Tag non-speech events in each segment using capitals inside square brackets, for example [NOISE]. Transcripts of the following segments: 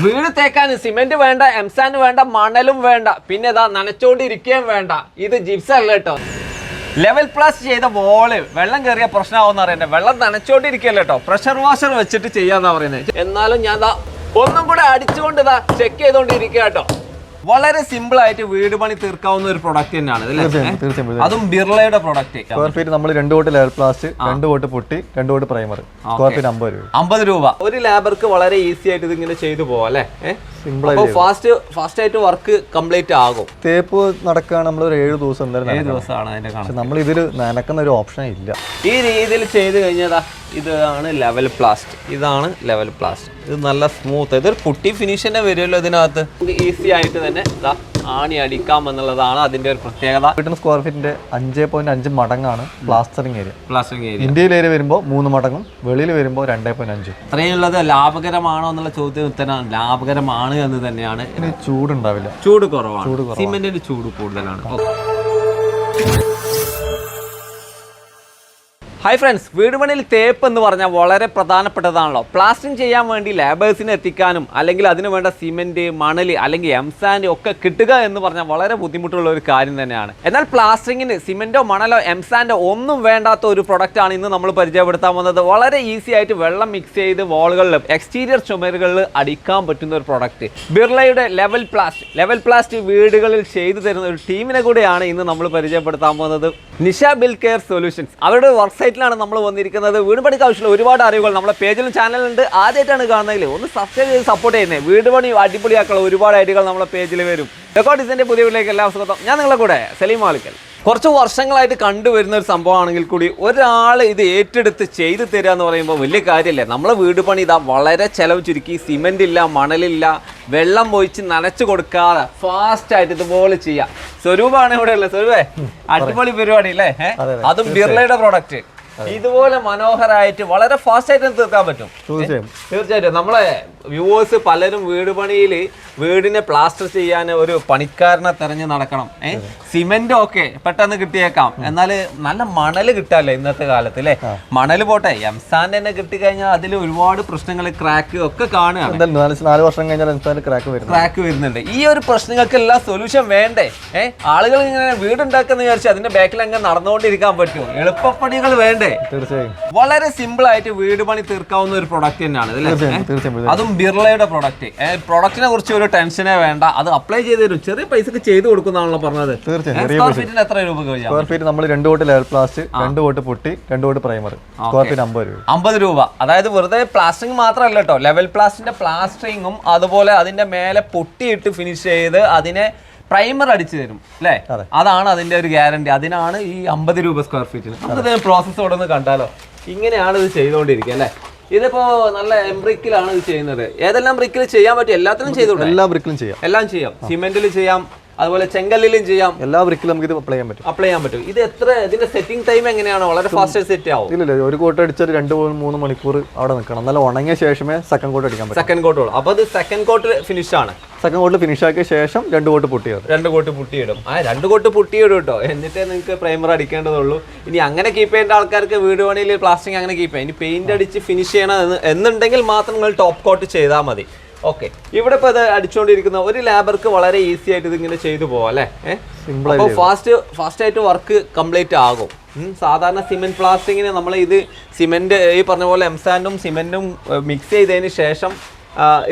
വീട് തേക്കാൻ സിമെന്റ് വേണ്ട എംസാൻ വേണ്ട മണലും വേണ്ട. പിന്നെ ഇതാ നനച്ചോണ്ടിരിക്കുകയും വേണ്ട. ഇത് ജിപ്സ് അല്ല കേട്ടോ. ലെവൽ പ്ലസ് ചെയ്ത വോൾ വെള്ളം കയറിയ പ്രശ്നമാവെന്ന് പറയുന്നത് വെള്ളം നനച്ചോണ്ടിരിക്കുകയല്ല കേട്ടോ. പ്രഷർ വാഷർ വെച്ചിട്ട് ചെയ്യാന്നാ പറയുന്നത് എന്നാലും ഞാൻ ദാ ഒന്നും കൂടെ അടിച്ചുകൊണ്ട് ഇതാ ചെക്ക് ചെയ്തോണ്ടിരിക്കുക കേട്ടോ. വളരെ സിമ്പിൾ ആയിട്ട് വീട് പണി തീർക്കാവുന്ന ഒരു പ്രൊഡക്റ്റ് തന്നെയാണ്? തീർച്ചയായും. അതും ബിർളയുടെ പ്രൊഡക്റ്റ് സ്ക്വയർ ഫീറ്റ് നമ്മൾ രണ്ട് കോട്ട് ലെവൽ പ്ലാസ്റ്റ് രണ്ട് കോട്ട് പൊട്ടി രണ്ട് കോട്ട് പ്രൈമർ സ്ക്വയർ ഫീറ്റ് അമ്പത് രൂപ. അമ്പത് രൂപ. ഒരു ലേബർക്ക് വളരെ ഈസി ആയിട്ട് ഇതിങ്ങനെ ചെയ്തു പോവാം അല്ലേ? ഫാസ്റ്റ് ഫാസ്റ്റ് ആയിട്ട് വർക്ക് കംപ്ലീറ്റ് ആകും. തേപ്പ് നടക്കുകയാണ് നമ്മൾ ഒരു ഏഴ് ദിവസം എന്തായാലും ഏഴ് ദിവസമാണ് അതിന്റെ പക്ഷെ നമ്മൾ ഇതിൽ നനക്കുന്ന ഒരു ഓപ്ഷൻ ഇല്ല. ഈ രീതിയിൽ ചെയ്ത് കഴിഞ്ഞതാ ഇതാണ് ലെവൽ പ്ലാസ്റ്റ് ഇതാണ് ലെവൽ പ്ലാസ്റ്റ് ഇത് നല്ല സ്മൂത്ത് ഇതൊരു പുട്ടി ഫിനിഷ് തന്നെ വരുമല്ലോ ഇതിനകത്ത്. ഈസി ആയിട്ട് തന്നെ ഇതാ ആണി അടിക്കാം എന്നുള്ളതാണ് അതിന്റെ ഒരു പ്രത്യേകത. വീട്ടിന് സ്ക്വയർ ഫീറ്റിന്റെ അഞ്ച് പോയിന്റ് അഞ്ച് മടങ്ങാണ് പ്ലാസ്റ്ററിംഗ് ഏരിയ പ്ലാസ്റ്ററിംഗ് ഏരിയ ഇന്ത്യയിൽ ഏരിയ വരുമ്പോൾ മൂന്ന് മടങ്ങും വെളിയിൽ വരുമ്പോൾ രണ്ടേ പോയിന്റ് അഞ്ച്. അത്രയുള്ളത് ലാഭകരമാണോ എന്നുള്ള ചോദ്യം ഉത്തരം ലാഭകരമാണ് എന്ന് തന്നെയാണ്. ചൂടുണ്ടാവില്ല. ചൂട് കുറവാണ്. സിമെന്റിന്റെ ചൂട് കൂടുതലാണ്. ഹായ് ഫ്രണ്ട്സ് വീട് പണിയിൽ തേപ്പ് എന്ന് പറഞ്ഞാൽ വളരെ പ്രധാനപ്പെട്ടതാണല്ലോ. പ്ലാസ്റ്റിംഗ് ചെയ്യാൻ വേണ്ടി ലേബേഴ്സിനെ എത്തിക്കാനും അല്ലെങ്കിൽ അതിന് വേണ്ട സിമെന്റ് മണൽ അല്ലെങ്കിൽ എംസാൻഡ് ഒക്കെ കിട്ടുക എന്ന് പറഞ്ഞാൽ വളരെ ബുദ്ധിമുട്ടുള്ള ഒരു കാര്യം തന്നെയാണ്. എന്നാൽ പ്ലാസ്റ്റിങ്ങിന് സിമെന്റോ മണലോ എംസാൻഡോ ഒന്നും വേണ്ടാത്ത ഒരു പ്രൊഡക്റ്റ് ആണ് ഇന്ന് നമ്മൾ പരിചയപ്പെടുത്താൻ വന്നത്. വളരെ ഈസി ആയിട്ട് വെള്ളം മിക്സ് ചെയ്ത് വാളുകളിൽ എക്സ്റ്റീരിയർ ചുമരുകളിൽ അടിക്കാൻ പറ്റുന്ന ഒരു പ്രൊഡക്റ്റ് ബിർളയുടെ ലെവൽ പ്ലാസ്റ്റ് ലെവൽ പ്ലാസ്റ്റ് വീടുകളിൽ ചെയ്തു തരുന്ന ഒരു ടീമിനെ കൂടെയാണ് ഇന്ന് നമ്മൾ പരിചയപ്പെടുത്താൻ പോകുന്നത്. നിഷ ബിൽ കെയർ സൊല്യൂഷൻസ് അവരുടെ വെബ്സൈറ്റിലാണ് നമ്മൾ വന്നിരിക്കുന്നത്. വീട് പണിക്ക് ആവശ്യമുള്ള ഒരുപാട് അറിവുകൾ നമ്മുടെ പേജിലും ചാനലുണ്ട് ആദ്യമായിട്ടാണ് കാണുന്നതിൽ ഒന്ന് സബ്സ്ക്രൈബ് ചെയ്ത് സപ്പോർട്ട് ചെയ്യുന്നത് വീട് പണി അടിപൊളിയാക്കുള്ള ഒരുപാട് ഐഡിയകൾ നമ്മുടെ പേജിൽ വരും. ഡെക്കോ ഡിസൈന്റെ പുതിയ വീട്ടിലേക്ക് എല്ലാ സ്വാഗതം. ഞാൻ നിങ്ങളെ കൂടെ സലീം മാളിക്കൽ. കുറച്ച് വർഷങ്ങളായിട്ട് കണ്ടുവരുന്ന ഒരു സംഭവമാണെങ്കിൽ കൂടി ഒരാൾ ഇത് ഏറ്റെടുത്ത് ചെയ്തു തരിക എന്ന് പറയുമ്പോൾ വലിയ കാര്യമല്ലേ? നമ്മളെ വീട് പണി ഇതാ വളരെ ചിലവ് ചുരുക്കി. സിമെന്റ് ഇല്ല മണലില്ല വെള്ളം ഒഴിച്ച് നനച്ചു കൊടുക്കാതെ ഫാസ്റ്റ് ആയിട്ട് ഇതുപോലെ ചെയ്യാം. സ്വരൂപാണ് ഇവിടെ ഉള്ളത് സ്വരൂപേ അടിപൊളി പരിപാടി അല്ലേ? അതും ബിർളയുടെ പ്രോഡക്റ്റ് ഇതുപോലെ മനോഹരമായിട്ട് വളരെ ഫാസ്റ്റ് ആയിട്ട് തീർക്കാൻ പറ്റും. തീർച്ചയായും. തീർച്ചയായിട്ടും. നമ്മളെ വ്യൂവേഴ്സ് പലരും വീട് പണിയിൽ വീടിനെ പ്ലാസ്റ്റർ ചെയ്യാൻ ഒരു പണിക്കാരനെ തെരഞ്ഞു നടക്കണം. ഏഹ് സിമെന്റ് ഒക്കെ പെട്ടെന്ന് കിട്ടിയേക്കാം. എന്നാൽ നല്ല മണൽ കിട്ടാല്ലേ ഇന്നത്തെ കാലത്ത് അല്ലേ? മണൽ പോട്ടെ. എംസാൻ തന്നെ കിട്ടിക്കഴിഞ്ഞാൽ അതിൽ ഒരുപാട് പ്രശ്നങ്ങൾ ക്രാക്ക് ഒക്കെ കാണുകയാണ്. നാല് വർഷം കഴിഞ്ഞാൽ ക്രാക്ക് വരുന്നുണ്ട്. ഈ ഒരു പ്രശ്നങ്ങൾക്കെല്ലാം സൊല്യൂഷൻ വേണ്ടേ? ഏഹ് ആളുകൾ ഇങ്ങനെ വീടുണ്ടാക്കുന്ന വിചാരിച്ചാൽ അതിന്റെ ബാക്കിൽ അങ്ങനെ നടന്നുകൊണ്ടിരിക്കാൻ പറ്റും എളുപ്പപ്പണികൾ വേണ്ടേ? തീർച്ചയായും. വളരെ സിമ്പിൾ ആയിട്ട് വീട് പണി തീർക്കാവുന്ന ഒരു പ്രൊഡക്റ്റ് തന്നെയാണ് അതും ബിർളയുടെ പ്രൊഡക്റ്റ് പ്രൊഡക്റ്റിനെ കുറിച്ച് ഒരു ടെൻഷനേ വേണ്ട. അത് അപ്ലൈ ചെയ്ത് തരും ചെറിയ പൈസക്ക് ചെയ്ത് കൊടുക്കുന്നതാണല്ലോ പറഞ്ഞത്. തീർച്ചയായും എത്ര രൂപ കഴിയാം സ്ക്വയർ ഫീറ്റ് നമ്മൾ രണ്ട് കോട്ട് ലെവൽ പ്ലാസ്റ്റ് രണ്ട് കോട്ട് പൊട്ടി രണ്ട് കോട്ട് പ്രൈമർ സ്ക്വയർ ഫീറ്റ് അമ്പത് രൂപ. അമ്പത് രൂപ. അതായത് വെറുതെ പ്ലാസ്റ്ററിങ് മാത്രമല്ല കേട്ടോ. ലെവൽ പ്ലാസ്റ്റിന്റെ പ്ലാസ്റ്ററിങ്ങും അതുപോലെ അതിന്റെ മേലെ പൊട്ടിയിട്ട് ഫിനിഷ് ചെയ്ത് അതിനെ പ്രൈമർ അടിച്ചു തരും അല്ലേ? അതാണ് അതിന്റെ ഒരു ഗ്യാരണ്ടി. അതിനാണ് ഈ അമ്പത് രൂപ സ്ക്വയർ ഫീറ്റിന് നമുക്ക് പ്രോസസ്സ് നിന്ന് കണ്ടാലോ? ഇങ്ങനെയാണ് ഇത് ചെയ്തുകൊണ്ടിരിക്കുക അല്ലേ? ഇതിപ്പോ നല്ല എംബ്രിക്കിലാണ് ഇത് ചെയ്യുന്നത്. ഏതെല്ലാം ബ്രിക്കിൽ ചെയ്യാൻ പറ്റും? എല്ലാത്തിനും ചെയ്തോളൂ എല്ലാ ബ്രിക്കിലും ചെയ്യാം. എല്ലാം ചെയ്യാം. സിമെന്റിൽ ചെയ്യാം. അതുപോലെ ചെങ്കല്ലിലും ചെയ്യാം. എല്ലാ ബ്രിക്കിലും നമുക്ക് ഇത് അപ്ലൈ ചെയ്യാൻ പറ്റും. അപ്ലൈ ചെയ്യാൻ പറ്റും. ഇത് എത്ര ഇതിന്റെ സെറ്റിംഗ് ടൈം എങ്ങനെയാണ്? വളരെ ഫാസ്റ്റ് സെറ്റ് ആവും. ഇല്ല ഒരു കോട്ട് അടിച്ചാൽ രണ്ട് മൂന്ന് മണിക്കൂർ അവിടെ നിൽക്കണം. നല്ല ഉണങ്ങിയ ശേഷമേ സെക്കൻഡ് കോട്ട് അടിക്കാൻ പറ്റും. സെക്കൻഡ് കോട്ട് അപ്പൊ അത് സെക്കൻഡ് കോട്ട് ഫിനിഷ് ആണ്. സെക്കൻഡ് കോട്ട് ഫിനിഷ് ആക്കിയ ശേഷം രണ്ട് കോട്ട് പൊട്ടിയത് രണ്ട് കോട്ട് പൊട്ടിയിടും. ആ രണ്ട് കോട്ട് പൊട്ടിയിടും കേട്ടോ എന്നിട്ടേ നിങ്ങൾക്ക് പ്രൈമർ അടിക്കേണ്ടതുള്ളൂ. ഇനി അങ്ങനെ കീപ്പ് ചെയ്യേണ്ട ആൾക്കാർക്ക് വീട് പണിയിൽ പ്ലാസ്റ്റിക് അങ്ങനെ കീപ്പ് ചെയ്യാം. ഇനി പെയിന്റ് അടിച്ച് ഫിനിഷ് ചെയ്യണം എന്നുണ്ടെങ്കിൽ മാത്രം നിങ്ങൾ ടോപ്പ് കോട്ട് ചെയ്താൽ മതി. ഓക്കെ ഇവിടെ ഇപ്പൊ ഇത് അടിച്ചുകൊണ്ടിരിക്കുന്ന ഒരു ലാബർക്ക് വളരെ ഈസി ആയിട്ട് ഇതിങ്ങനെ ചെയ്തു പോവാം അല്ലേ? അപ്പോൾ ഫാസ്റ്റ് ഫാസ്റ്റ് ആയിട്ട് വർക്ക് കംപ്ലീറ്റ് ആകും. സാധാരണ സിമെന്റ് പ്ലാസ്റ്റിങ്ങിന് നമ്മൾ ഇത് സിമെന്റ് ഈ പറഞ്ഞ പോലെ എംസാൻഡും സിമെന്റും മിക്സ് ചെയ്തതിന് ശേഷം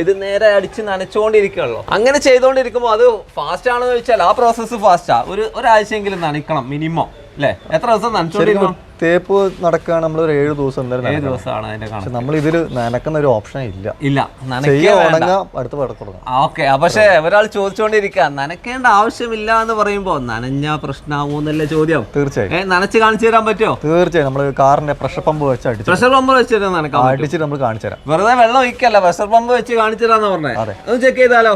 ഇത് നേരെ അടിച്ച് നനച്ചുകൊണ്ടിരിക്കുകയുള്ളൂ അങ്ങനെ ചെയ്തുകൊണ്ടിരിക്കുമ്പോൾ അത് ഫാസ്റ്റ് ആണെന്ന് ചോദിച്ചാൽ ആ പ്രോസസ്സ് ഫാസ്റ്റാ ഒരു ഒരാഴ്ചയെങ്കിലും നനയ്ക്കണം മിനിമം അല്ലേ? എത്ര ദിവസം നനച്ചുകൊണ്ടിരിക്കണം തേപ്പ് നടക്കുകയാണ് നമ്മൾ ഒരു ഏഴ് ദിവസം എന്തായാലും ഏഴ്. ദിവസമാണ് അതിന്റെ പക്ഷെ നമ്മൾ ഇതിൽ നനക്കുന്ന ഒരു ഓപ്ഷൻ ഇല്ല. ഇല്ല. അടുത്ത് ഓക്കെ. പക്ഷേ ഒരാൾ ചോദിച്ചുകൊണ്ടിരിക്കുക നനക്കേണ്ട ആവശ്യമില്ല എന്ന് പറയുമ്പോൾ നനഞ്ഞ പ്രശ്നമാവും എന്നല്ലേ ചോദ്യം? തീർച്ചയായും നനച്ച് കാണിച്ചു തരാൻ പറ്റുമോ തീർച്ചയായും നമ്മൾ കാറിന്റെ പ്രഷർ പമ്പ് വെച്ച് അടിച്ചു പ്രഷർ പമ്പ് വെച്ചിട്ട് നനക്കാം അടിച്ചിട്ട് നമ്മൾ കാണിച്ചു തരാം. വെറുതെ വെള്ളം ഒഴിക്കല്ല. പ്രഷർ പമ്പ് വെച്ച് കാണിച്ചു തരാന്ന് പറഞ്ഞേ. അതെ. ഒന്ന് ചെക്ക് ചെയ്താലോ?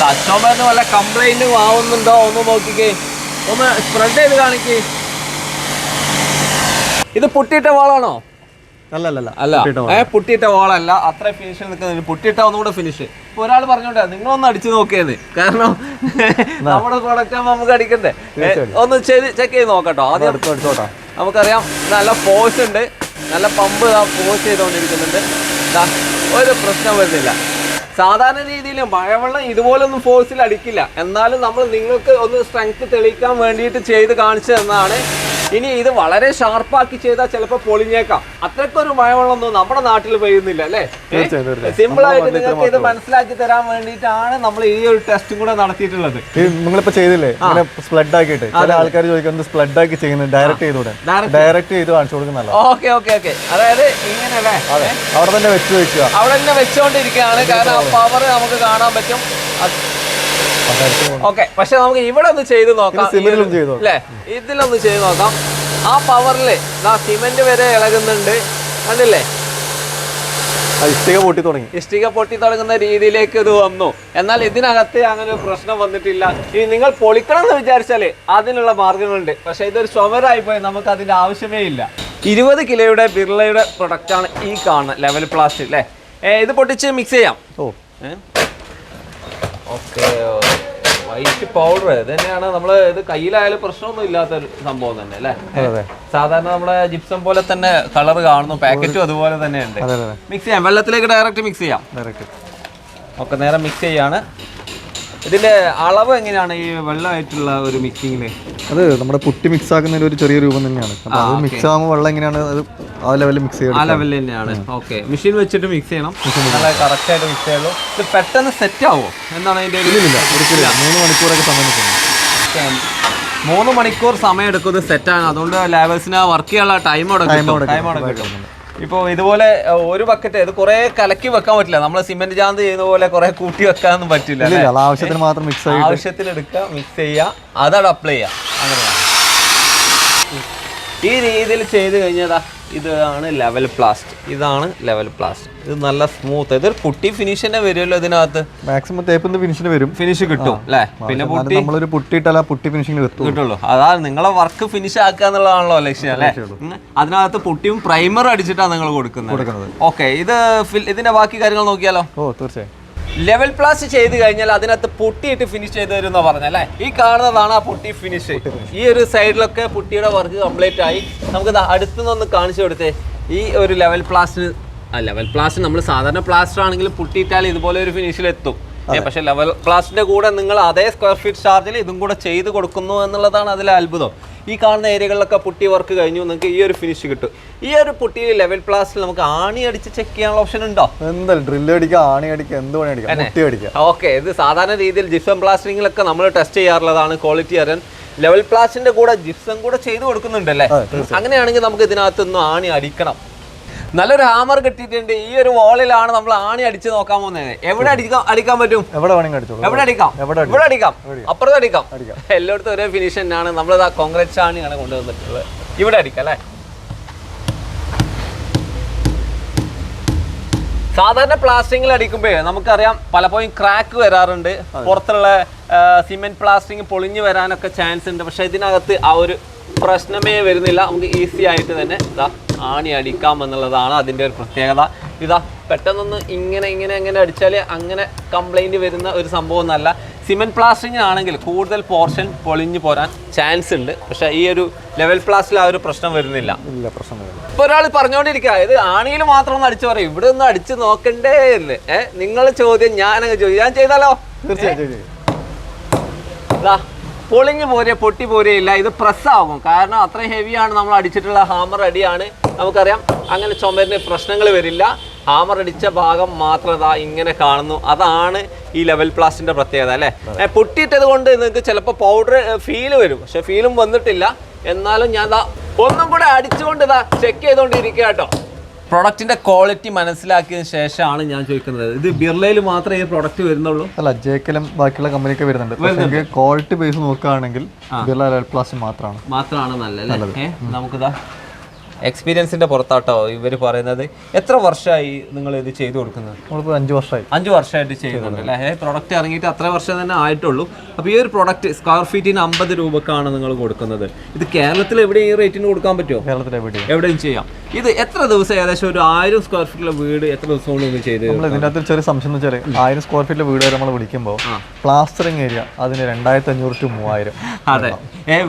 കസ്റ്റമറിന് വല്ല കംപ്ലൈന്റ് ആവുന്നുണ്ടോ? ഒന്ന് നോക്കിക്കേ. ഒന്ന് സ്പ്രെഡ് ചെയ്ത് കാണിക്ക്. ഇത് പൊട്ടിയിട്ട വാളാണോ? അല്ല. ഏ പുട്ടിയിട്ട വാളല്ല. അത്ര ഫിനിഷിൽ നിൽക്കുന്നത്. പുട്ടിയിട്ട ഒന്നുകൂടെ ഫിനിഷ് ഇപ്പൊ ഒരാൾ പറഞ്ഞോട്ടെ നിങ്ങളൊന്ന് അടിച്ചു നോക്കിയത് കാരണം [LAUGHS] [LAUGHS] നമ്മുടെ പ്രൊഡക്റ്റ് ആകുമ്പോൾ നമുക്ക് അടിക്കണ്ടേ? ഒന്ന് ചെക്ക് ചെയ്ത് നോക്കട്ടോ. ആദ്യം നമുക്കറിയാം നല്ല ഫോഴ്സ് ഉണ്ട്. നല്ല പമ്പ് ഫോഴ്സ് ചെയ്തുകൊണ്ടിരിക്കുന്നുണ്ട് ഒരു പ്രശ്നം വരുന്നില്ല. സാധാരണ രീതിയിൽ മഴവെള്ളം ഇതുപോലൊന്നും ഫോഴ്സിൽ അടിക്കില്ല. എന്നാലും നമ്മൾ നിങ്ങൾക്ക് ഒന്ന് സ്ട്രെങ്ത് തെളിയിക്കാൻ വേണ്ടിയിട്ട് ചെയ്ത് കാണിച്ചു തന്നതാണ് ഇനി ഇത് വളരെ ഷാർപ്പാക്കി ചെയ്താൽ ചിലപ്പോ പൊളിഞ്ഞേക്കാം. അത്രക്കൊരു മഴവെള്ളമൊന്നും നമ്മുടെ നാട്ടിൽ പെയ്യുന്നില്ല അല്ലേ. സിമ്പിൾ ആയിട്ട് നിങ്ങൾക്ക് ഇത് മനസ്സിലാക്കി തരാൻ വേണ്ടിയിട്ടാണ് നമ്മൾ ഈ ഒരു ടെസ്റ്റും കൂടെ നടത്തിയിട്ടുള്ളത്. നിങ്ങളിപ്പോ ചെയ്തില്ലേ? സ്പ്ലഡ് ആക്കിയിട്ട്. ചില ആൾക്കാർ ചോദിക്കുന്നത് സ്പ്ലഡ് ആക്കി ചെയ്യുന്നത് ഡയറക്റ്റ് ചെയ്തൂടെ. ഡയറക്റ്റ് ചെയ്ത്. കാണിച്ചു കൊടുക്കുന്നല്ല ഓക്കെ ഓക്കെ ഓക്കെ അതായത് ഇങ്ങനെ അവിടെ തന്നെ വെച്ച് വെക്കുക. അവിടെ തന്നെ വെച്ചുകൊണ്ടിരിക്കുകയാണ് കാരണം ആ പവർ നമുക്ക് കാണാൻ പറ്റും. ഓക്കെ പക്ഷെ നമുക്ക് ഇവിടെ ഒന്ന് ചെയ്ത് നോക്കാം. അല്ലേ ഇതിലൊന്ന് ചെയ്ത് നോക്കാം. ആ പവറിൽ സിമെന്റ് വരെ ഇളകുന്നുണ്ട്. കണ്ടില്ലേ? ആ ഇഷ്ടിക പൊട്ടി തുടങ്ങി. ഇഷ്ടിക പൊട്ടി തുടങ്ങുന്ന രീതിയിലേക്ക് ഇത് വന്നു. എന്നാൽ ഇതിനകത്ത് അങ്ങനെ ഒരു പ്രശ്നം വന്നിട്ടില്ല. ഇനി നിങ്ങൾ പൊളിക്കണം എന്ന് വിചാരിച്ചാൽ അതിനുള്ള മാർഗങ്ങളുണ്ട്. പക്ഷെ ഇതൊരു ചുമരായി പോയി നമുക്ക് അതിന്റെ ആവശ്യമേ ഇല്ല. ഇരുപത് കിലോയുടെ ബിർളയുടെ ആണ് ഈ കാണുന്ന ലെവൽ പ്ലാസ്റ്റിക് അല്ലേ ഇത് പൊട്ടിച്ച് മിക്സ് ചെയ്യാം. ഓ. ഓക്കെ വൈറ്റ് പൗഡർ ഇത് തന്നെയാണ് നമ്മൾ ഇത് കയ്യിലായാലും പ്രശ്നമൊന്നും ഇല്ലാത്ത സംഭവം തന്നെ അല്ലേ? സാധാരണ നമ്മുടെ ജിപ്സം പോലെ തന്നെ കളർ കാണുന്നു പാക്കറ്റും അതുപോലെ തന്നെ ഉണ്ട് മിക്സ് ചെയ്യാം വെള്ളത്തിലേക്ക് ഡയറക്റ്റ് മിക്സ് ചെയ്യാം. ഡയറക്റ്റ് ഒക്കെ നേരെ മിക്സ് ചെയ്യാണ്. ഇതിന്റെ അളവ് എങ്ങനെയാണ് ഈ വെള്ളമായിട്ടുള്ള ഒരു മിക്സിങ്ങിൽ അത് നമ്മുടെ പുട്ടി മിക്സ് ആക്കുന്ന ഒരു ചെറിയ രൂപം തന്നെയാണ്. അപ്പൊ അത് മിക്സ് ആകുമ്പോൾ വെള്ളം എങ്ങനെയാണ്? അത് ആ ലെവലിൽ മിക്സ് ആ ലെവലിൽ തന്നെയാണ്. ഓക്കെ. മെഷീൻ വെച്ചിട്ട് മിക്സ് ചെയ്യണം. നല്ല കറക്റ്റ് ആയിട്ട് മിക്സ് ചെയ്യുള്ളൂ. ഇത് പെട്ടെന്ന് സെറ്റ് ആവോ? എന്താണ് അതിന്റെ ഒരു ഇല്ല. ഒരിക്കലും മൂന്ന് മണിക്കൂറൊക്കെ സമയം. മൂന്ന് മണിക്കൂർ സമയം എടുക്കും. ഇത് സെറ്റാണ് അതുകൊണ്ട് ലാബേഴ്സിന് വർക്ക് ചെയ്യാനുള്ള ടൈം ടൈം കിട്ടും. ഇപ്പോൾ ഇതുപോലെ ഒരു ബക്കറ്റ് ഇത് കുറെ കലക്കി വെക്കാൻ പറ്റില്ല. നമ്മൾ സിമെന്റ് ചാന്ത് ചെയ്യുന്ന പോലെ കുറെ കൂട്ടി വെക്കാനൊന്നും പറ്റില്ല ആവശ്യത്തിന് മാത്രം മിക്സ് ആവശ്യത്തിൽ ആവശ്യത്തിന് എടുക്കുക മിക്സ് ചെയ്യുക അതവിടെ അപ്ലൈ ചെയ്യുക അങ്ങനെയാണ് ഈ രീതിയിൽ ചെയ്ത് കഴിഞ്ഞതാ ഇതാണ് ലെവൽ പ്ലാസ്റ്റ് ഇതാണ് ലെവൽ പ്ലാസ്റ്റ് ഇത് നല്ല സ്മൂത്ത് ഇതൊരു പുട്ടി ഫിനിഷ് തന്നെ വരുമല്ലോ ഇതിനകത്ത്? മാക്സിമം തേപ്പിന്റെ ഫിനിഷിന് വരും. ഫിനിഷ് കിട്ടും അല്ലേ പിന്നെ പുട്ടി നമ്മളൊരു പുട്ടി ഇട്ടാൽ പുട്ടി ഫിനിഷിംഗ് കിട്ടുള്ളൂ. അതാണ് നിങ്ങളെ വർക്ക് ഫിനിഷ് ആക്കുക എന്നുള്ളതാണല്ലോ ലക്ഷ്യം അല്ലേ. അതിനകത്ത് പുട്ടിയും പ്രൈമറും അടിച്ചിട്ടാണ് നിങ്ങൾ കൊടുക്കുന്നത്. ഓക്കെ ഇത് ഇതിന്റെ ബാക്കി കാര്യങ്ങൾ നോക്കിയാലോ? ഓ തീർച്ചയായും. ലെവൽ പ്ലാസ് ചെയ്ത് കഴിഞ്ഞാൽ അതിനകത്ത് പൊട്ടിയിട്ട് ഫിനിഷ് ചെയ്ത് തരുന്ന പറഞ്ഞല്ലേ ഈ കാണുന്നതാണ് ആ പൊട്ടി ഫിനിഷ് ഈ ഒരു സൈഡിലൊക്കെ പുട്ടിയുടെ വർക്ക് കംപ്ലീറ്റ് ആയി. നമുക്ക് അടുത്തുനിന്നൊന്ന് കാണിച്ചു കൊടുത്തേ. ഈ ഒരു ലെവൽ പ്ലാസ്റ്റിന് ആ ലെവൽ പ്ലാസ്റ്റ് നമ്മൾ സാധാരണ പ്ലാസ്റ്റർ ആണെങ്കിൽ പുട്ടിയിട്ടാൽ ഇതുപോലെ ഒരു ഫിനിഷിൽ എത്തും. ഏ, പക്ഷെ ലെവൽ പ്ലാസ്റ്റിന്റെ കൂടെ നിങ്ങൾ അതേ സ്ക്വയർ ഫീറ്റ് ചാർജിൽ ഇതും കൂടെ ചെയ്ത് കൊടുക്കുന്നു എന്നുള്ളതാണ് അതിലെ അത്ഭുതം. ഈ കാണുന്ന ഏരിയകളിലൊക്കെ പുട്ടി വർക്ക് കഴിഞ്ഞു നിങ്ങൾക്ക് ഈ ഒരു ഫിനിഷ് കിട്ടും. ഈ ഒരു പുട്ടിയിൽ ലെവൽ പ്ലാസ്റ്റിൽ നമുക്ക് ആണി അടിച്ച് ചെക്ക് ചെയ്യാനുള്ള ഓപ്ഷൻ ഉണ്ടോ? എന്തായാലും ഡ്രില്ല് അടിക്കുക ആണി അടിക്കുക എന്ത് പണി അടിക്കാം? പുട്ടി അടിക്കുക ഓക്കെ ഇത് സാധാരണ രീതിയിൽ ജിപ്സം പ്ലാസ്റ്ററിങ്ങിലൊക്കെ നമ്മൾ ടെസ്റ്റ് ചെയ്യാറുള്ളതാണ് ക്വാളിറ്റി അറിയാൻ. ലെവൽ പ്ലാസ്റ്റിന്റെ കൂടെ ജിപ്സം കൂടെ ചെയ്ത് കൊടുക്കുന്നുണ്ടല്ലേ? അങ്ങനെയാണെങ്കിൽ നമുക്ക് ഇതിനകത്തൊന്നും ആണി അടിക്കണം. നല്ലൊരു ഹാമർ കിട്ടിയിട്ടുണ്ട്. ഈ ഒരു വോളിലാണ് നമ്മൾ ആണി അടിച്ച് നോക്കാൻ പോകുന്നത്. എവിടെ അടിക്കാൻ അടിക്കാൻ പറ്റും? എവിടെ വേണമെങ്കിൽ എവിടെ അടിക്കാം? ഇവിടെ അടിക്കാം. അപ്പുറത്ത് അടിക്കാം. അടിക്കാം. എല്ലായിടത്തും ഒരേ ഫിനിഷ് തന്നെയാണ്. നമ്മൾ കോൺക്രീറ്റ് ആണിയാണ് കൊണ്ടുവന്നിട്ടുള്ളത്. ഇവിടെ അടിക്കാം അല്ലേ? സാധാരണ പ്ലാസ്റ്റിങ്ങിൽ അടിക്കുമ്പോഴേ നമുക്കറിയാം പലപ്പോഴും ക്രാക്ക് വരാറുണ്ട്. പുറത്തുള്ള സിമെന്റ് പ്ലാസ്റ്റിങ് പൊളിഞ്ഞു വരാനൊക്കെ ചാൻസ് ഉണ്ട്. പക്ഷെ ഇതിനകത്ത് ആ ഒരു പ്രശ്നമേ വരുന്നില്ല. നമുക്ക് ഈസി ആയിട്ട് തന്നെ ഇതാ ആണി അടിക്കാം എന്നുള്ളതാണ് അതിന്റെ ഒരു പ്രത്യേകത. ഇതാ പെട്ടെന്നൊന്ന് ഇങ്ങനെ ഇങ്ങനെ ഇങ്ങനെ അടിച്ചാൽ അങ്ങനെ കംപ്ലൈന്റ് വരുന്ന ഒരു സംഭവം ഒന്നല്ല സിമെന്റ് പ്ലാസ്റ്റിംഗ് ആണെങ്കിൽ കൂടുതൽ പോർഷൻ പൊളിഞ്ഞു പോരാൻ ചാൻസ് ഉണ്ട്. പക്ഷേ ഈ ഒരു ലെവൽ പ്ലാസ്റ്റിൽ ആ ഒരു പ്രശ്നം വരുന്നില്ല. ഇല്ല പ്രശ്നം ഇപ്പൊ ഒരാൾ പറഞ്ഞുകൊണ്ടിരിക്കുക ഇത് ആണിയിൽ മാത്രം ഒന്ന് അടിച്ചു പറയും. ഇവിടെ ഒന്ന് അടിച്ചു നോക്കണ്ടേ എന്ന്. ഏഹ് നിങ്ങൾ ചോദ്യം ഞാനങ്ങ് ചോദിച്ചു ഞാൻ ചെയ്താലോ? തീർച്ചയായും. ഇതാ പൊളിഞ്ഞു പോരെ പൊട്ടി പോരെയില്ല ഇത് പ്രസ് ആകും കാരണം അത്രയും ഹെവിയാണ് നമ്മൾ അടിച്ചിട്ടുള്ള ഹാമർ അടിയാണ്. നമുക്കറിയാം. അങ്ങനെ ചുമരിന് പ്രശ്നങ്ങൾ വരില്ല. ഹാമർ അടിച്ച ഭാഗം മാത്രം ഇതാ ഇങ്ങനെ കാണുന്നു. അതാണ് ഈ ലെവൽ പ്ലാസ്റ്റിന്റെ പ്രത്യേകത അല്ലേ? പൊട്ടിയിട്ടത് കൊണ്ട് നിങ്ങൾക്ക് ചിലപ്പോൾ പൗഡർ ഫീൽ വരും. പക്ഷെ ഫീലും വന്നിട്ടില്ല. എന്നാലും ഞാൻ ദാ ഒന്നും കൂടെ അടിച്ചുകൊണ്ട് ഇതാ ചെക്ക് ചെയ്തുകൊണ്ടിരിക്കുക കേട്ടോ പ്രൊഡക്റ്റിന്റെ ക്വാളിറ്റി മനസ്സിലാക്കിയതിന് ശേഷമാണ് ഞാൻ ചോദിക്കുന്നത്. ഇത് ബിർളയിൽ മാത്രമേ ഈ പ്രൊഡക്റ്റ് വരുന്നുള്ളൂ? അല്ല ജേക്കലും ബാക്കിയുള്ള കമ്പനിയൊക്കെ വരുന്നുണ്ട്. പക്ഷേ ക്വാളിറ്റി ബേസ് നോക്കുകയാണെങ്കിൽ ബിർള ലെവൽ പ്ലാസ്റ്റ് മാത്രമാണ്. മാത്രമാണ് നല്ലത് നമുക്കിതാ എക്സ്പീരിയൻസിന്റെ പുറത്താട്ടോ ഇവർ പറയുന്നത്. എത്ര വർഷമായി നിങ്ങൾ ഇത് ചെയ്തു കൊടുക്കുന്നത്? നമ്മളിപ്പോൾ അഞ്ച് വർഷമായി. അഞ്ച് വർഷമായിട്ട് ചെയ്യുന്നുണ്ട് അല്ലേ? പ്രൊഡക്റ്റ് ഇറങ്ങിയിട്ട് അത്ര വർഷം തന്നെ ആയിട്ടുള്ളൂ. അപ്പോൾ ഈ ഒരു പ്രൊഡക്റ്റ് സ്ക്വയർ ഫീറ്റിന് അമ്പത് രൂപക്കാണ് നിങ്ങൾ കൊടുക്കുന്നത്. ഇത് കേരളത്തിൽ എവിടെ ഈ റേറ്റിന് കൊടുക്കാൻ പറ്റുമോ? കേരളത്തിൽ എവിടെയും. എവിടെയും ചെയ്യാം. ഇത് എത്ര ദിവസം ഏകദേശം ഒരു ആയിരം സ്ക്വയർ ഫീറ്റിലെ വീട് എത്ര ദിവസം കൊണ്ട് നിങ്ങൾ ചെയ്ത് നമ്മൾ ഇതിന്റെ അകത്ത് ചെറിയ സംശയം എന്ന് വെച്ചാൽ ആയിരം സ്ക്വയർ ഫീറ്റിലെ വീട് വരെ നമ്മൾ വിളിക്കുമ്പോൾ പ്ലാസ്റ്ററിങ് ഏരിയ അതിന് രണ്ടായിരത്തി അഞ്ഞൂറ് ടു മൂവായിരം അതെ.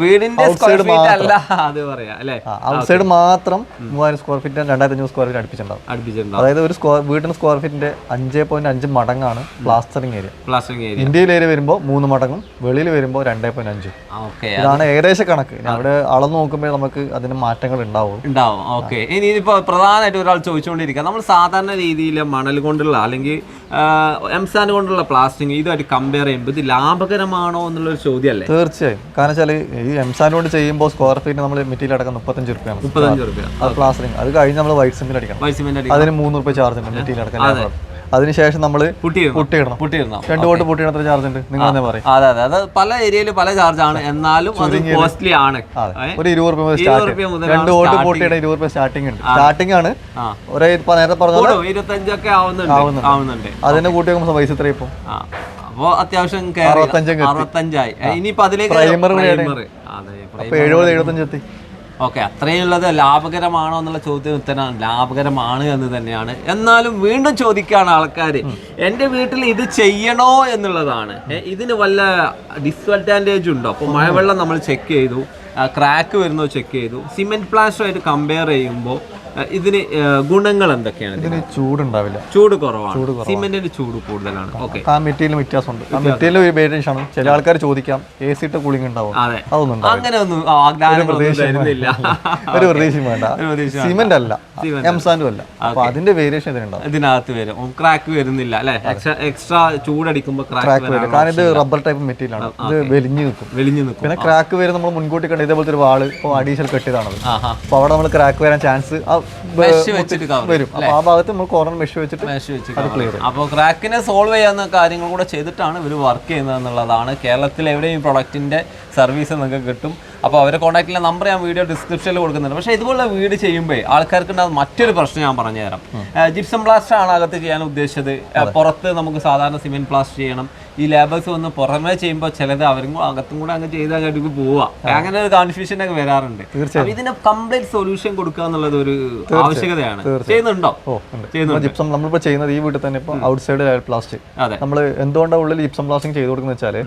വീടിന്റെ സ്ക്വയർ ഫീറ്റ് അല്ല അത് പറയാ അല്ലേ? ഔട്ട് സൈഡ് മാത്രം മൂവായിരം സ്ക്വയർ ഫീറ്റ് രണ്ടായിരത്തി അഞ്ഞൂറ് സ്ക്വയർ ഫീറ്റ് അടുപ്പിച്ചിട്ടുണ്ടാവും. അടുപ്പിച്ചിട്ടുണ്ടോ അതായത് ഒരു സ്ക്വയർ വീടിന് സ്ക്വയർ ഫീറ്റിന്റെ അഞ്ച് പോയിന്റ് അഞ്ച് മടങ്ങാണ് പ്ലാസ്റ്ററിംഗ് ഏരിയ പ്ലാസ്റ്ററിംഗ് ഏരിയ ഇന്ത്യയിൽ ഏരിയ വരുമ്പോൾ മൂന്ന് മടങ്ങും വെളിയിൽ വരുമ്പോൾ രണ്ടേ പോയിന്റ് അഞ്ച്. ഇതാണ് ഏകദേശ കണക്ക്. അവിടെ അളന്ന് നോക്കുമ്പോൾ നമുക്ക് അതിന് മാറ്റങ്ങൾ ഉണ്ടാവും. ഉണ്ടാവും. ഓക്കെ ഇനി ഇനിയിപ്പോ പ്രധാനമായിട്ട് ഒരാൾ ചോദിച്ചുകൊണ്ടിരിക്കുക നമ്മൾ സാധാരണ രീതിയിൽ മണൽ കൊണ്ടുള്ള അല്ലെങ്കിൽ എംസാൻ കൊണ്ടുള്ള പ്ലാസ്റ്റിംഗ് ഇതുമായിട്ട് കമ്പയർ ചെയ്യുമ്പോൾ ഇത് ലാഭകരമാണോ എന്നുള്ളൊരു ചോദ്യമല്ലേ? തീർച്ചയായും. കാരണം വെച്ചാൽ ഈ എംസാൻ കൊണ്ട് ചെയ്യുമ്പോൾ സ്ക്വയർ ഫീറ്റ് നമ്മൾ മെറ്റീരിയൽ അടക്കം മുപ്പത്തഞ്ച് റുപ്യാണ്. മുപ്പത്തഞ്ച് റുപ്യ അത് പ്ലാസ്റ്ററിങ് അത് കഴിഞ്ഞ് നമ്മൾ വൈറ്റ് സിമെന്റ് അടിക്കണം. വൈസിമെന്റ് അടിക്കണം. അതിന് മൂന്ന് റുപ്യ ചാർജ് ഉണ്ട് മെറ്റീരിയൽ അടക്കം അതിനുശേഷം നമ്മൾ പൊട്ടിയിടണം. പുട്ടിയിരുന്നോ രണ്ട് പൊട്ടിയിടത്ര ചാർജ് ഉണ്ട്. നിങ്ങൾ പറയും. അതെ അതെ. അത് പല ഏരിയയിൽ പല ചാർജ് ആണ്. എന്നാലും അത് കോസ്റ്റ്ലി ആണ്. ഒരു ഇരുപത് റുപ്യ മുതൽ സ്റ്റാർട്ട് രണ്ട് പൊട്ടിയിട ഇരുപത് റുപ്യ സ്റ്റാർട്ടിംഗ് ഉണ്ട്. സ്റ്റാർട്ടിംഗ് ആണ്. ഒരേ നേരത്തെ പറഞ്ഞ ഇരുപത്തഞ്ചൊക്കെ ആവുന്നുണ്ട്. അതിന്റെ കൂട്ടി നോക്കുമ്പോൾ പൈസ ഇത്ര ഇപ്പം? അപ്പോ അത്യാവശ്യം. അറുപത്തഞ്ചായി. ഇനിയിപ്പോ അതിലേക്ക്. അതെ എഴുപത് എഴുപത്തഞ്ച് എത്തി. ഓക്കെ അത്രയും ഉള്ളത് ലാഭകരമാണോ എന്നുള്ള ചോദ്യം ഉത്തരം ലാഭകരമാണ് എന്ന് തന്നെയാണ്. എന്നാലും വീണ്ടും ചോദിക്കുകയാണ് ആൾക്കാർ എന്റെ വീട്ടിൽ ഇത് ചെയ്യണോ എന്നുള്ളതാണ്? ഇതിന് വല്ല ഡിസ്അഡ്വാന്റേജ് ഉണ്ടോ? അപ്പോൾ മഴവെള്ളം നമ്മൾ ചെക്ക് ചെയ്തു. ക്രാക്ക് വരുന്നോ ചെക്ക് ചെയ്തു. സിമെന്റ് പ്ലാസ്റ്ററുമായിട്ട് കമ്പയർ ചെയ്യുമ്പോൾ ഇതിന് ഗുണങ്ങൾ എന്തൊക്കെയാണ് ഇതിന്? ചൂടുണ്ടാവില്ല. ചൂട് കുറവാണ്. സിമെന്റിന്റെ ചൂട് കൂടുതലാണ്. ഓക്കെ ആ മെറ്റീരിയൽ വ്യത്യാസമുണ്ട്. ആ മെറ്റീരിയൽ ഒരു വേരിയേഷൻ ആണ്. ചില ആൾക്കാർ ചോദിക്കാം എ സി ഇട്ട കൂളിംഗ് ഉണ്ടാവും? അതെ. അതൊന്നും അങ്ങനെ ഒന്നും ഒരു പ്രതീക്ഷയും വേണ്ട. സിമെന്റ് [LAUGHS] അല്ല. എംസാൻഡും അല്ല. അപ്പൊ അതിന്റെ വേരിയേഷൻ ഇതിനുണ്ടാവും. ഇതിനകത്ത് വരും. ക്രാക്ക് വരുന്നില്ല. അല്ലെ? എക്സ്ട്രാ ചൂടടിക്കുമ്പോൾ ക്രാക്ക് വരാൻ കാരണം ഇത് റബ്ബർ ടൈപ്പ് മെറ്റീരിയൽ ആണ്. ഇത് വെലിഞ്ഞു നിൽക്കും. വെളിഞ്ഞു നിൽക്കും. പിന്നെ ക്രാക്ക് വരും നമ്മൾ മുൻകൂട്ടി കണ്ട് ഇതേപോലത്തെ ഒരു വാൾ ഇപ്പോൾ അഡീഷണൽ കെട്ടിയതാണത്. അപ്പൊ അവിടെ നമ്മൾ ക്രാക്ക് വരാൻ ചാൻസ് വരും. അപ്പൊ ആ ഭാഗത്ത് നമ്മൾ കോർണർ മെഷ് വെച്ചിട്ട് മെഷ് ക്ലിയർ അപ്പോൾ ക്രാക്കിനെ സോൾവ് ചെയ്യാവുന്ന കാര്യങ്ങൾ കൂടെ ചെയ്തിട്ടാണ് ഇവർ വർക്ക് ചെയ്യുന്നത് എന്നുള്ളതാണ്. കേരളത്തിൽ എവിടെയും ഈ പ്രൊഡക്റ്റിന്റെ സർവീസ് നിങ്ങൾക്ക് കിട്ടും. അപ്പോൾ അവരെ ചെയ്യുന്ന നമ്പർ ഞാൻ വീഡിയോ ഡിസ്ക്രിപ്ഷനിൽ കൊടുക്കുന്നുണ്ട്. പക്ഷേ ഇതുപോലെ വീട് ചെയ്യുമ്പോൾ ആൾക്കാർക്ക് ഉണ്ടാകുന്ന മറ്റൊരു പ്രശ്നം ഞാൻ പറഞ്ഞുതരാം. ജിപ്സം പ്ലാസ്റ്റർ ആണ് അകത്ത് ചെയ്യാൻ ഉദ്ദേശിച്ചത്. പുറത്ത് നമുക്ക് സാധാരണ സിമെന്റ് പ്ലാസ്റ്റർ ചെയ്യണം. ഈ ലേബേഴ്സ് വന്ന് പുറമേ ചെയ്യുമ്പോൾ ചിലത് അവരും കൂടെ അകത്തും കൂടെ അങ്ങ് ചെയ്താൽ അങ്ങോട്ട് പോവുക അങ്ങനെ ഒരു കൺഫ്യൂഷൻ ഒക്കെ വരാറുണ്ട്. ഇതിന് കംപ്ലീറ്റ് സൊല്യൂഷൻ കൊടുക്കുക എന്നുള്ളത് ഒരു ആവശ്യകതയാണ്. ചെയ്യുന്നുണ്ടോ? ജിപ്സം നമ്മളിപ്പോ ചെയ്യുന്നത് ഈ വീട്ടിൽ തന്നെ ഇപ്പോൾ ഔട്ട് സൈഡ് പ്ലാസ്റ്റിക് അതെ. നമ്മൾ എന്തുകൊണ്ടാണ് ഉള്ളിൽ ജിപ്സം പ്ലാസ്റ്റിക് ചെയ്ത് കൊടുക്കുന്നത് വെച്ചാൽ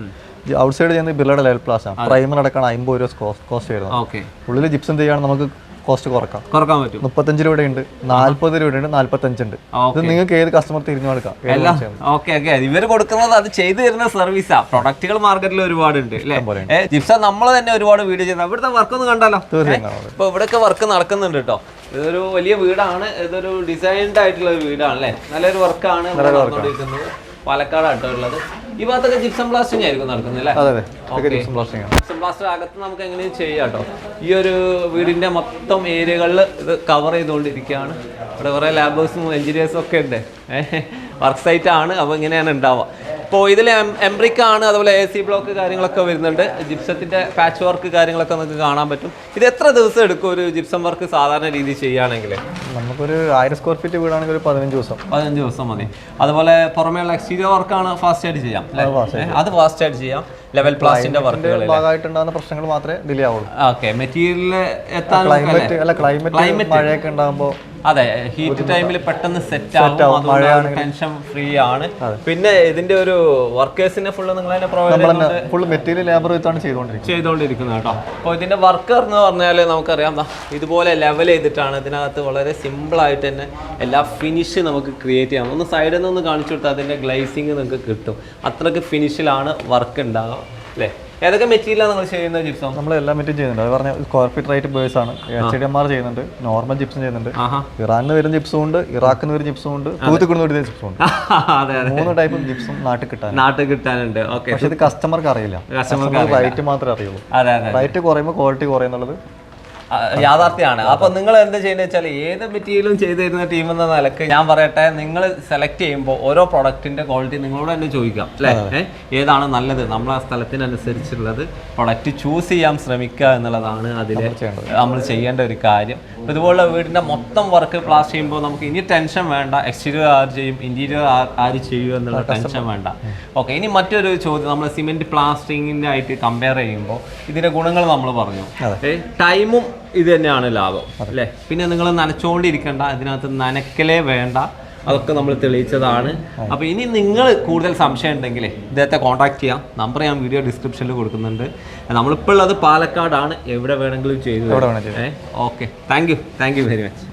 ഔട്ട് സൈഡ് ചെയ്യുന്നത് ബിർളയുടെ ലയൽ പ്ലാസ്റ്റ് ആണ്. പ്രൈമർ അടക്കാണ് അമ്പത് രൂപ കോസ്റ്റ് വരുന്നത്. ഉള്ളിൽ ജിപ്സം ചെയ്യുകയാണെങ്കിൽ നമുക്ക് കോസ്റ്റ് കുറക്കാം. കുറയ്ക്കാൻ പറ്റും. മുപ്പത്തഞ്ച് രൂപയുണ്ട് നാല്പത് രൂപയുണ്ട് നാല്പത്തഞ്ചുണ്ട് ഇത് നിങ്ങൾക്ക് ഏത് കസ്റ്റമർ തിരിഞ്ഞു കൊടുക്കാം ഓക്കെ ഓക്കെ. ഇവർ കൊടുക്കുന്നത് അത് ചെയ്തു തരുന്ന സർവീസാ പ്രൊഡക്റ്റുകൾ മാർക്കറ്റിൽ ഒരുപാടുണ്ട് ജിപ്സ നമ്മൾ തന്നെ ഒരുപാട് വീഡിയോ ചെയ്യുന്നത്. ഇവിടുത്തെ വർക്ക് ഒന്ന് കണ്ടാലോ. ഇപ്പൊ ഇവിടെയൊക്കെ വർക്ക് നടക്കുന്നുണ്ട് കേട്ടോ ഇതൊരു വലിയ വീടാണ്. ഇതൊരു ഡിസൈൻഡ് ആയിട്ടുള്ള ഒരു വീടാണ് അല്ലേ? നല്ലൊരു വർക്കാണ് നടന്നുകൊണ്ടിരിക്കുന്നത്. പാലക്കാടാണ് ആട്ടോ ഉള്ളത്. ഈ ഭാഗത്തൊക്കെ ജിപ്സം ബ്ലാസ്റ്റിംഗ് ആയിരിക്കും ഇതൊക്കെ ജിപ്സം ബ്ലാസ്റ്റർ അകത്ത് നമുക്ക് എങ്ങനെയും ചെയ്യാം കേട്ടോ ഈ ഒരു വീടിന്റെ മൊത്തം ഏരിയകളിൽ ഇത് കവർ ചെയ്തുകൊണ്ടിരിക്കുകയാണ്. ഇവിടെ കുറേ ലാബേഴ്സും എഞ്ചിനീയേഴ്സും ഒക്കെ ഉണ്ട്. വർക്ക് സൈറ്റ് ആണ്. അപ്പോൾ ഇങ്ങനെയാണ് ഉണ്ടാവുക. ഇപ്പോൾ ഇതിൽ എംബ്രിക്കാണ് അതുപോലെ എ സി ബ്ലോക്ക് കാര്യങ്ങളൊക്കെ വരുന്നുണ്ട്. ജിപ്സത്തിന്റെ പാച്ച് വർക്ക് കാര്യങ്ങളൊക്കെ നമുക്ക് കാണാൻ പറ്റും. ഇത് എത്ര ദിവസം എടുക്കും ഒരു ജിപ്സം വർക്ക് സാധാരണ രീതിയിൽ ചെയ്യുകയാണെങ്കിൽ നമുക്കൊരു ആയിരം സ്ക്വയർ ഫീറ്റ് വീടാണെങ്കിൽ ഒരു പതിനഞ്ച് ദിവസം. പതിനഞ്ച് ദിവസം മതി. അതുപോലെ പുറമേയുള്ള എക്സ്റ്റീരിയർ വർക്കാണ് ഫാസ്റ്റ് ആയിട്ട് ചെയ്യാം? അത് ഫാസ്റ്റ് ആയിട്ട് ചെയ്യാം. ലെവൽ പ്ലാസ്റ്റിന്റെ വർക്കുകൾ ഭാഗമായിട്ടുണ്ടാകുന്ന പ്രശ്നങ്ങൾ മാത്രമേ ഡിലേ ആവുള്ളൂ. ഓക്കെ മെറ്റീരിയൽ എത്താൻ ക്ലൈമറ്റ് അല്ല? ക്ലൈമറ്റ് മഴയൊക്കെ ഉണ്ടാകുമ്പോൾ അതെ ഹീറ്റ് ടൈമിൽ പെട്ടെന്ന് സെറ്റ് ആവും. ടെൻഷൻ ഫ്രീ ആണ്. പിന്നെ ഇതിന്റെ ഒരു വർക്കേഴ്സിനെ ഫുള്ള് നിങ്ങൾ തന്നെ പ്രൊവൈഡ് ഫുൾ മെറ്റീരിയൽ ലേബർ വെച്ചാണ് ചെയ്തുകൊണ്ടിരിക്കുന്നത്. ചെയ്തുകൊണ്ടിരിക്കുന്നത് കേട്ടോ. അപ്പോൾ ഇതിന്റെ വർക്കർ എന്ന് പറഞ്ഞാൽ നമുക്കറിയാം ഇതുപോലെ ലെവൽ ചെയ്തിട്ടാണ് ഇതിനകത്ത് വളരെ സിമ്പിൾ ആയിട്ട് തന്നെ എല്ലാ ഫിനിഷ് നമുക്ക് ക്രിയേറ്റ് ചെയ്യാം. ഒന്ന് സൈഡിൽ നിന്ന് ഒന്ന് കാണിച്ചു കൊടുത്താൽ അതിന്റെ ഗ്ലൈസിങ് നിങ്ങൾക്ക് കിട്ടും. അത്രയ്ക്ക് ഫിനിഷിലാണ് വർക്ക് ഉണ്ടാവുക. അല്ലേ? ഏതൊക്കെ മെറ്റീരിയലാണ് നിങ്ങൾ ചെയ്യുന്നത് ജിപ്സം? നമ്മൾ എല്ലാ മെറ്റും ചെയ്യുന്നുണ്ട്. അത് പറഞ്ഞ സ്ക്വയർ ഫീറ്റ് റേറ്റ് ബേസ് ആണ്. എച്ച് ഡി എം ആർ ചെയ്യുന്നുണ്ട്. നോർമൽ ജിപ്സും ചെയ്യുന്നുണ്ട്. ഇറാനിൽ വരുന്ന ജിപ്സും ഉണ്ട് ഇറാഖിൽ നിന്ന് വരുന്ന ജിപ്സും ഉണ്ട് തൂത്തുക്കുടി വരുന്ന ജിപ്സും ഉണ്ട്. [LAUGHS] മൂന്ന് ടൈപ്പ് ജിപ്സും നാട്ടിൽ കിട്ടാൻ നാട്ടിൽ കിട്ടാനുണ്ട്. ഓക്കെ പക്ഷെ ഇത് കസ്റ്റമർക്ക് അറിയില്ല. കസ്റ്റമർക്ക് റൈറ്റ് മാത്രമേ അറിയുള്ളൂ. റേറ്റ് കുറയുമ്പോൾ ക്വാളിറ്റി കുറയുന്നുള്ളത് യാഥാർത്ഥ്യമാണ്. അപ്പൊ നിങ്ങൾ എന്താ ചെയ്യുന്നത് വെച്ചാൽ ഏത് മെറ്റീരിയലും ചെയ്തു തരുന്ന ടീം എന്ന നിലയ്ക്ക് ഞാൻ പറയട്ടെ നിങ്ങൾ സെലക്ട് ചെയ്യുമ്പോൾ ഓരോ പ്രൊഡക്റ്റിന്റെ ക്വാളിറ്റി നിങ്ങളോട് തന്നെ ചോദിക്കാം അല്ലേ? ഏതാണ് നല്ലത്? നമ്മളെ സ്ഥലത്തിനനുസരിച്ചുള്ളത് പ്രൊഡക്റ്റ് ചൂസ് ചെയ്യാൻ ശ്രമിക്കുക എന്നുള്ളതാണ് അതിൽ നമ്മൾ ചെയ്യേണ്ട ഒരു കാര്യം. ഇതുപോലെ ഇതുപോലുള്ള വീടിന്റെ മൊത്തം വർക്ക് പ്ലാസ് ചെയ്യുമ്പോൾ നമുക്ക് ഇനി ടെൻഷൻ വേണ്ട. എക്സ്റ്റീരിയർ ആർ ചെയ്യും ഇന്റീരിയർ ആര് ചെയ്യും എന്നുള്ള ടെൻഷൻ വേണ്ട. ഓക്കെ ഇനി മറ്റൊരു ചോദ്യം. നമ്മൾ സിമെന്റ് പ്ലാസ്റ്ററിങ്ങിന്റെ ആയിട്ട് കമ്പയർ ചെയ്യുമ്പോൾ ഇതിന്റെ ഗുണങ്ങൾ നമ്മൾ പറഞ്ഞു. ടൈമും ഇത് തന്നെയാണ് ലാഭം അല്ലേ? പിന്നെ നിങ്ങൾ നനച്ചുകൊണ്ടിരിക്കണ്ട അതിനകത്ത് നനക്കലേ വേണ്ട. അതൊക്കെ നമ്മൾ തെളിയിച്ചതാണ്. അപ്പോൾ ഇനി നിങ്ങൾ കൂടുതൽ സംശയം ഉണ്ടെങ്കിൽ ഇദ്ദേഹത്തെ കോൺടാക്ട് ചെയ്യാം. നമ്പർ ഞാൻ വീഡിയോ ഡിസ്ക്രിപ്ഷനിൽ കൊടുക്കുന്നുണ്ട്. നമ്മളിപ്പോൾ ഉള്ളത് പാലക്കാടാണ്. എവിടെ വേണമെങ്കിലും ചെയ്തു okay. Thank you thank you very much